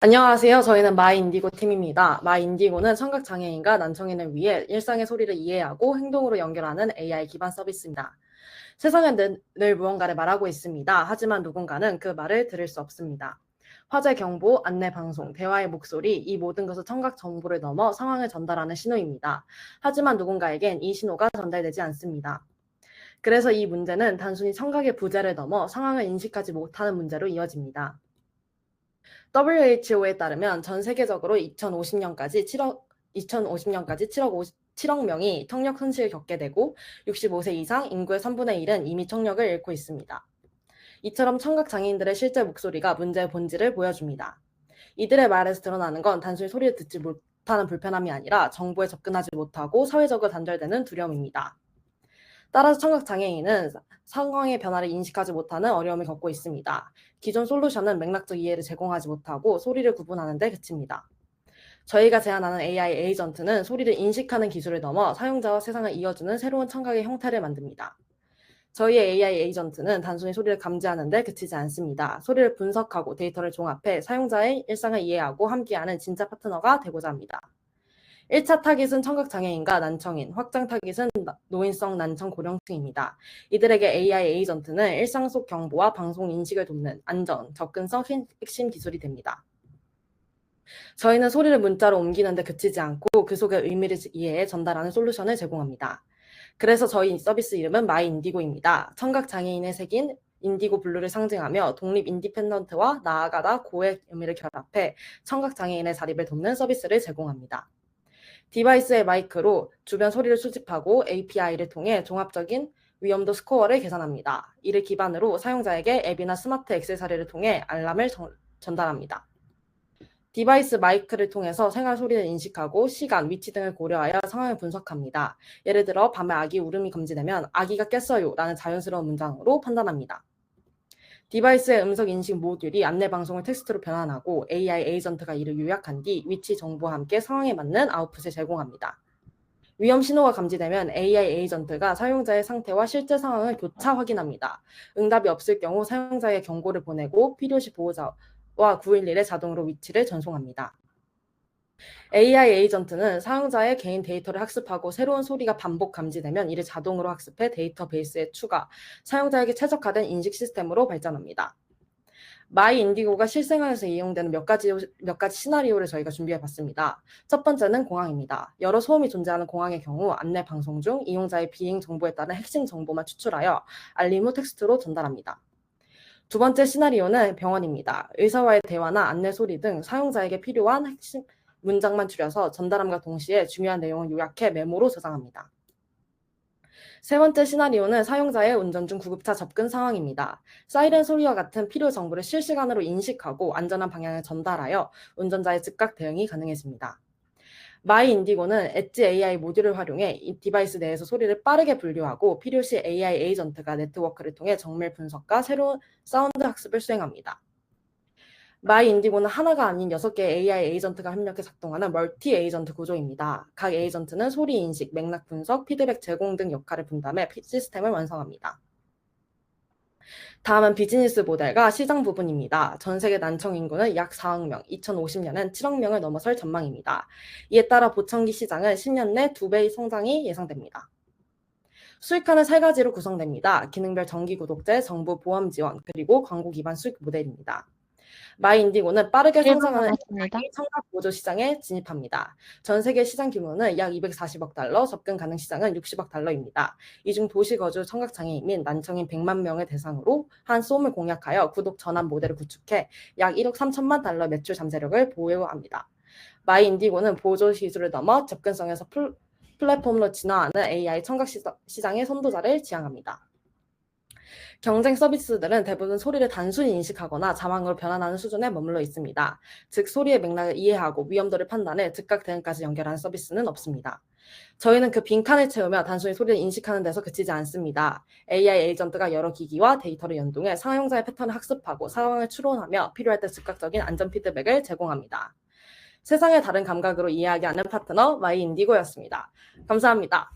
안녕하세요. 저희는 마이인디고 팀입니다. 마이인디고는 청각장애인과 난청인을 위해 일상의 소리를 이해하고 행동으로 연결하는 AI 기반 서비스입니다. 세상은 늘, 늘 무언가를 말하고 있습니다. 하지만 누군가는 그 말을 들을 수 없습니다. 화재 경보, 안내 방송, 대화의 목소리, 이 모든 것은 청각 정보를 넘어 상황을 전달하는 신호입니다. 하지만 누군가에겐 이 신호가 전달되지 않습니다. 그래서 이 문제는 단순히 청각의 부재를 넘어 상황을 인식하지 못하는 문제로 이어집니다. WHO에 따르면 전 세계적으로 2050년까지 7억 2050년까지 7억 50, 7억 명이 청력 손실을 겪게 되고 65세 이상 인구의 3분의 1은 이미 청력을 잃고 있습니다. 이처럼 청각 장애인들의 실제 목소리가 문제의 본질을 보여줍니다. 이들의 말에서 드러나는 건 단순히 소리를 듣지 못하는 불편함이 아니라 정보에 접근하지 못하고 사회적으로 단절되는 두려움입니다. 따라서 청각 장애인은 상황의 변화를 인식하지 못하는 어려움을 겪고 있습니다. 기존 솔루션은 맥락적 이해를 제공하지 못하고 소리를 구분하는 데 그칩니다. 저희가 제안하는 AI 에이전트는 소리를 인식하는 기술을 넘어 사용자와 세상을 이어주는 새로운 청각의 형태를 만듭니다. 저희의 AI 에이전트는 단순히 소리를 감지하는 데 그치지 않습니다. 소리를 분석하고 데이터를 종합해 사용자의 일상을 이해하고 함께하는 진짜 파트너가 되고자 합니다. 1차 타깃은 청각장애인과 난청인, 확장 타깃은 노인성 난청 고령층입니다. 이들에게 AI 에이전트는 일상 속 경보와 방송 인식을 돕는 안전, 접근성 핵심 기술이 됩니다. 저희는 소리를 문자로 옮기는데 그치지 않고 그 속의 의미를 이해해 전달하는 솔루션을 제공합니다. 그래서 저희 서비스 이름은 마이 인디고입니다. 청각장애인의 색인 인디고 블루를 상징하며 독립 인디펜던트와 나아가다 고의 의미를 결합해 청각장애인의 자립을 돕는 서비스를 제공합니다. 디바이스의 마이크로 주변 소리를 수집하고 API를 통해 종합적인 위험도 스코어를 계산합니다. 이를 기반으로 사용자에게 앱이나 스마트 액세서리를 통해 알람을 전, 전달합니다. 디바이스 마이크를 통해서 생활 소리를 인식하고 시간, 위치 등을 고려하여 상황을 분석합니다. 예를 들어 밤에 아기 울음이 감지되면 아기가 깼어요 라는 자연스러운 문장으로 판단합니다. 디바이스의 음성 인식 모듈이 안내 방송을 텍스트로 변환하고 AI 에이전트가 이를 요약한 뒤 위치 정보와 함께 상황에 맞는 아웃풋을 제공합니다. 위험 신호가 감지되면 AI 에이전트가 사용자의 상태와 실제 상황을 교차 확인합니다. 응답이 없을 경우 사용자의 경고를 보내고 필요시 보호자와 911에 자동으로 위치를 전송합니다. AI 에이전트는 사용자의 개인 데이터를 학습하고 새로운 소리가 반복 감지되면 이를 자동으로 학습해 데이터베이스에 추가, 사용자에게 최적화된 인식 시스템으로 발전합니다. 마이 인디고가 실생활에서 이용되는 몇 가지, 몇 가지 시나리오를 저희가 준비해 봤습니다. 첫 번째는 공항입니다. 여러 소음이 존재하는 공항의 경우 안내 방송 중 이용자의 비행 정보에 따른 핵심 정보만 추출하여 알림 후 텍스트로 전달합니다. 두 번째 시나리오는 병원입니다. 의사와의 대화나 안내 소리 등 사용자에게 필요한 핵심 문장만 줄여서 전달함과 동시에 중요한 내용을 요약해 메모로 저장합니다. 세 번째 시나리오는 사용자의 운전 중 구급차 접근 상황입니다. 사이렌 소리와 같은 필요 정보를 실시간으로 인식하고 안전한 방향을 전달하여 운전자의 즉각 대응이 가능해집니다. 마이 인디고는 엣지 AI 모듈을 활용해 이 디바이스 내에서 소리를 빠르게 분류하고 필요시 AI 에이전트가 네트워크를 통해 정밀 분석과 새로운 사운드 학습을 수행합니다. 마이 인디고는 하나가 아닌 6개의 AI 에이전트가 협력해 작동하는 멀티 에이전트 구조입니다. 각 에이전트는 소리 인식, 맥락 분석, 피드백 제공 등 역할을 분담해 시스템을 완성합니다. 다음은 비즈니스 모델과 시장 부분입니다. 전 세계 난청 인구는 약 4억 명, 2050년은 7억 명을 넘어설 전망입니다. 이에 따라 보청기 시장은 10년 내 2배의 성장이 예상됩니다. 수익화는 세 가지로 구성됩니다. 기능별 정기 구독제, 정부 보험 지원, 그리고 광고 기반 수익 모델입니다. 마이인디고는 빠르게 성장하는 청각 보조 시장에 진입합니다. 전 세계 시장 규모는 약 240억 달러, 접근 가능 시장은 60억 달러입니다. 이 중 도시 거주 청각 장애인 및 난청인 100만 명을 대상으로 한 솜을 공략하여 구독 전환 모델을 구축해 약 1억 3천만 달러 매출 잠재력을 보유합니다. 마이인디고는 보조 기술을 넘어 접근성에서 플, 플랫폼으로 진화하는 AI 청각 시장의 선도자를 지향합니다. 경쟁 서비스들은 대부분 소리를 단순히 인식하거나 자막으로 변환하는 수준에 머물러 있습니다. 즉 소리의 맥락을 이해하고 위험도를 판단해 즉각 대응까지 연결하는 서비스는 없습니다. 저희는 그 빈칸을 채우며 단순히 소리를 인식하는 데서 그치지 않습니다. AI 에이전트가 여러 기기와 데이터를 연동해 사용자의 패턴을 학습하고 상황을 추론하며 필요할 때 즉각적인 안전 피드백을 제공합니다. 세상의 다른 감각으로 이해하게 하는 파트너 마이 인디고였습니다. 감사합니다.